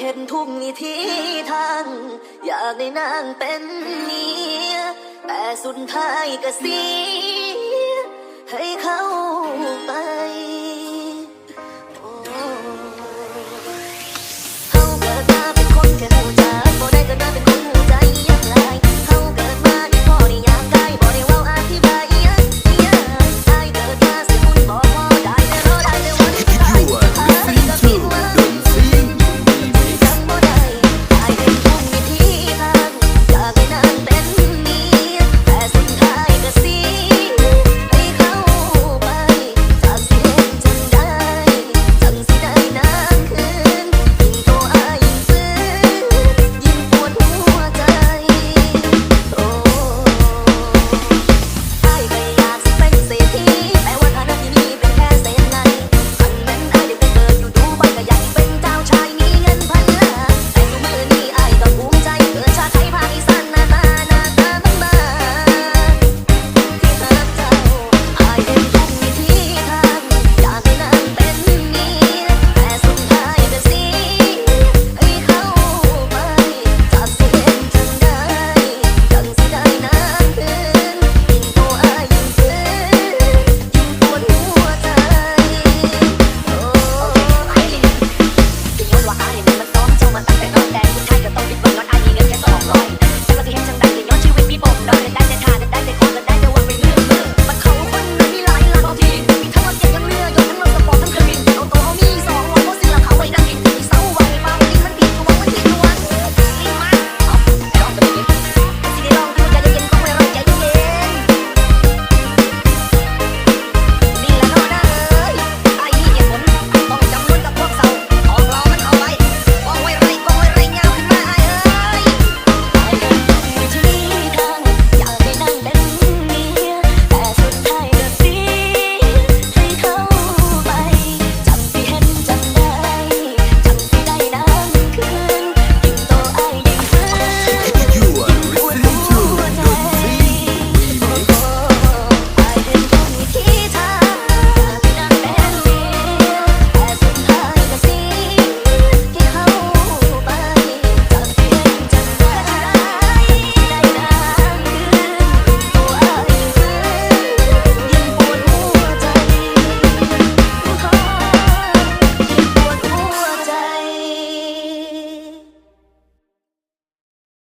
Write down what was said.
เห็นทุกวิธีทาง อยากได้นางเป็นเมียแต่สุดท้ายก็เสีย